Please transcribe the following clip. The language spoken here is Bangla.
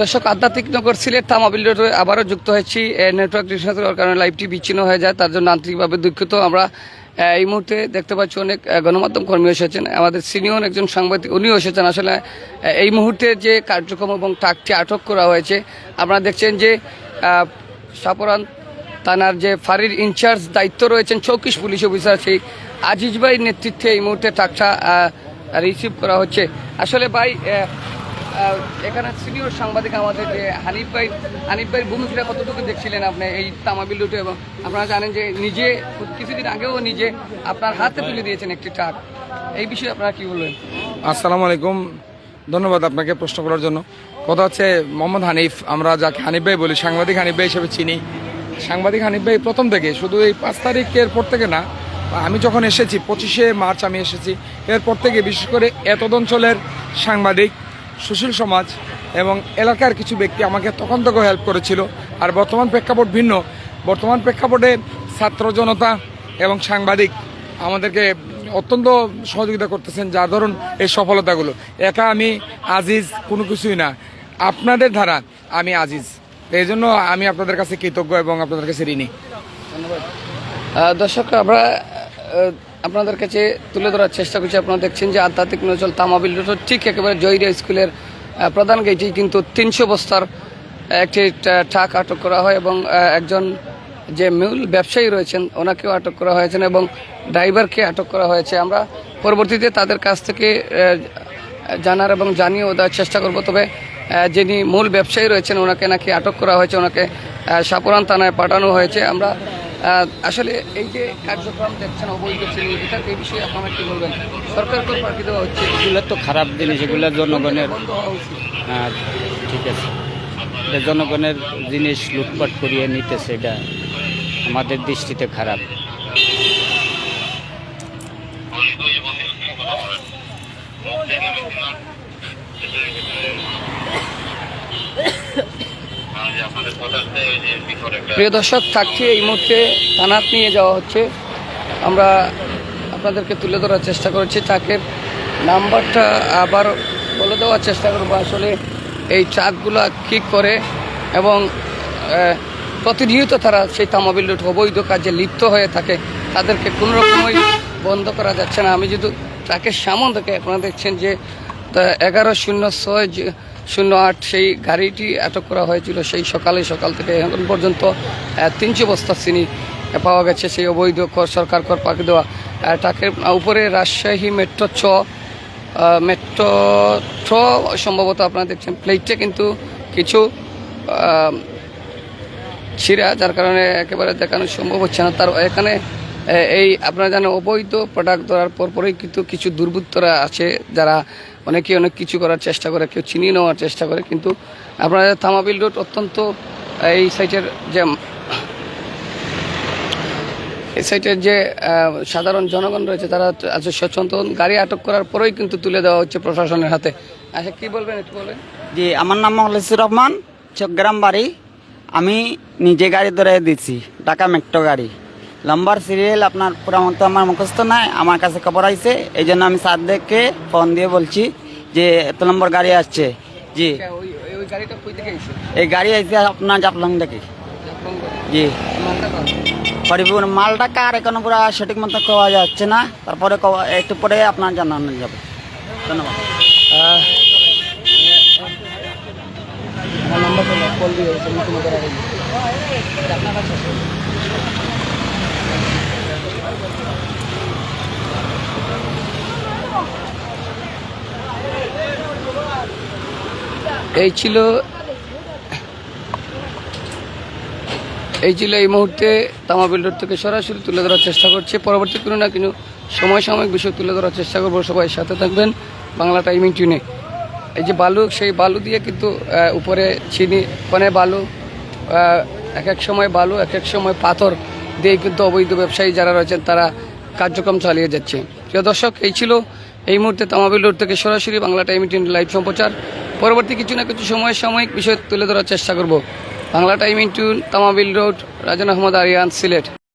দর্শক, আধ্যাত্মিক নগর সিলেট তামাবিল রোডে আবারও যুক্ত হয়েছি। নেটওয়ার্ক হওয়ার কারণে লাইভটি বিচ্ছিন্ন হয়ে যায়, তার জন্য আন্তরিকভাবে দুঃখিত। আমরা এই মুহূর্তে দেখতে পাচ্ছি অনেক গণমাধ্যম কর্মী এসেছেন। আমাদের সিনিয়র একজন সাংবাদিক, উনিও এসেছেন। আসলে এই মুহূর্তে যে কার্যক্রম এবং ট্রাকটি আটক করা হয়েছে, আপনারা দেখছেন যে সাপরান থানার যে ফাঁড়ির ইনচার্জ দায়িত্ব রয়েছেন চৌকিশ পুলিশ অফিসার সেই আজিজ ভাইয়ের নেতৃত্বে এই মুহূর্তে ট্রাকটা রিসিভ করা হচ্ছে। আসলে ভাই এখানে সিনিয়র সাংবাদিক আমাদের যে হানিফ ভাই, হানিফ ভাইয়ের ভূমিকা কতটুকু দেখছিলেন আপনি এই তামাবিল রুটে এবং আপনারা জানেন যে নিজে, কিছুদিন আগেও নিজে আপনার হাতে তুলে দিয়েছেন একটি ট্রাক। এই বিষয়ে আপনারা কি বলবেন? আসসালামু আলাইকুম। ধন্যবাদ আপনাকে প্রশ্ন করার জন্য। কথা হচ্ছে মোহাম্মদ হানিফ, আমরা যাকে হানিফ ভাই বলি, সাংবাদিক হানিফ ভাই হিসেবে চিনি। সাংবাদিক হানিফ ভাই প্রথম থেকে, শুধু এই পাঁচ তারিখের পর থেকে না, আমি যখন এসেছি, পঁচিশে মার্চ আমি এসেছি, এরপর থেকে বিশেষ করে এতদ অঞ্চলের সাংবাদিক সুশীল সমাজ এবং এলাকার কিছু ব্যক্তি আমাকে তখন থেকেও হেল্প করেছিল। আর বর্তমান প্রেক্ষাপট ভিন্ন। বর্তমান প্রেক্ষাপটে ছাত্র জনতা এবং সাংবাদিক আমাদেরকে অত্যন্ত সহযোগিতা করতেছেন যার ধরুন এই সফলতাগুলো। একা আমি আজিজ কোনো কিছুই না। আপনাদের ধারা আমি আজিজ। এই জন্য আমি আপনাদের কাছে কৃতজ্ঞ এবং আপনাদের কাছে ঋণী। আহ, দর্শক আমরা আপনাদের কাছে তুলে ধরার চেষ্টা করছি। আপনারা দেখছেন যে আধ্যাত্মিক নজল তামাবিল রোড, ঠিক একেবারে জয়রিয়া স্কুলের প্রধান গেটেই কিন্তু তিনশো বস্তার একটি ট্রা- ট্রাক আটক করা হয় এবং একজন যে মূল ব্যবসায়ী রয়েছেন, ওনাকেও আটক করা হয়েছে এবং ড্রাইভারকে আটক করা হয়েছে। আমরা পরবর্তীতে তাদের কাছ থেকে জানার এবং জানিয়েও দেওয়ার চেষ্টা করব। তবে যিনি মূল ব্যবসায়ী রয়েছেন, ওনাকে নাকি আটক করা হয়েছে, ওনাকে সাপুরান থানায় পাঠানো হয়েছে। আমরা আসলে এই যে কার্যক্রম দেখছেন অবৈধ ছিল এটা এই বিষয়ে আপনারা কি বলবেন? সরকারকে পাঠিয়ে দেওয়া হচ্ছে। এগুলো তো খারাপ জিনিস এগুলো জনগণের হ্যাঁ, ঠিক আছে। জনগণের জিনিস লুটপাট করিয়ে নিতেছে এটা আমাদের দৃষ্টিতে খারাপ। প্রিয় দর্শক, থাকছে এই মুহূর্তে থানাত নিয়ে যাওয়া হচ্ছে। আমরা আপনাদেরকে তুলে ধরার চেষ্টা করেছি। ট্রাকের নাম্বারটা আবার বলে দেওয়ার চেষ্টা করব আসলে এই ট্রাকগুলো কী করে এবং প্রতিনিয়ত তারা সেই তামাবিল লুট অবৈধ কাজে লিপ্ত হয়ে থাকে। তাদেরকে কোনো রকমই বন্ধ করা যাচ্ছে না। আমি যদি ট্রাকের সামন থেকে আপনারা দেখছেন যে এগারো শূন্য ছয় শূন্য আট সেই গাড়িটি আটক করা হয়েছিল সেই সকালে সকাল থেকে এখন পর্যন্ত তিনশো বস্তা চিনি পাওয়া গেছে সেই অবৈধ কর সরকার কর পাকি দেওয়া। ট্রাকের উপরে রাজশাহী মেট্রো আহ, মেট্রো ট্র সম্ভবত আপনারা দেখছেন প্লেটটা কিন্তু কিছু ছিঁড়া যার কারণে একেবারে দেখানো সম্ভব হচ্ছে না। তার এখানে এই আপনারা জানেন, অবৈধ প্রোডাক্ট ধরার পর পরেই কিন্তু কিছু দুর্বৃত্তরা আছে যারা অনেকে অনেক কিছু করার চেষ্টা করে, কেউ চিনিয়ে নেওয়ার চেষ্টা করে। কিন্তু আপনারা থামাবিল রোড অত্যন্ত এই সাইটের যে, এই সাইটের যে সাধারণ জনগণ রয়েছে, তারা আছে সচেতন, গাড়ি আটক করার পরেই কিন্তু তুলে দেওয়া হচ্ছে প্রশাসনের হাতে। আচ্ছা কি বলবেন একটু বলেন? জি, আমার নাম মখলিসুর রহমান, চকগ্রাম বাড়ি। আমি নিজে গাড়ি ধরে দিচ্ছি ঢাকা মেট্রো গাড়ি। লম্বার সিরিয়াল আপনার পুরা মতো আমার মুখস্থ নাই আমার কাছে খবর আইছে এই জন্য আমি সাদ্দেককে ফোন দিয়ে বলছি যে এত নম্বর গাড়ি আসছে জি আচ্ছা, এই গাড়ি আইছে আপনার জাপলং থেকে জি পরিবহন মালটা কার এখনও পুরো সঠিক মতো পাওয়া যাচ্ছে না তারপরে একটু পরে আপনার জানানো যাবে ধন্যবাদ নাম্বার কল দিয়ে হয়েছে নতুন করা হয়নি আপনার কাছে এই ছিল এই ছিল এই মুহূর্তে তামা বিল্ডার থেকে সরাসরি তুলে ধরার চেষ্টা করছে। পরবর্তী কোনো না কোনো সময় সাময়িক বিষয় তুলে ধরার চেষ্টা করব। সবাই সাথে থাকবেন বাংলা টাইমিং টিউনে এই যে বালু, সেই বালু দিয়ে কিন্তু উপরে চিনি মানে বালু এক এক সময় বালু, এক এক সময় পাথর দিয়ে কিন্তু অবৈধ ব্যবসায়ী যারা রয়েছেন, তারা কার্যক্রম চালিয়ে যাচ্ছে। প্রিয় দর্শক, এই ছিল এই মুহূর্তে তামাবিল রোড থেকে সরাসরি বাংলা টাইমিং টিউন লাইভ সম্প্রচার। পরবর্তী কিছু না কিছু সময় সাময়িক বিষয় তুলে ধরার চেষ্টা করব। Bangla timing to Tamabil road, Rajan Ahmed Ariyan, Sylhet.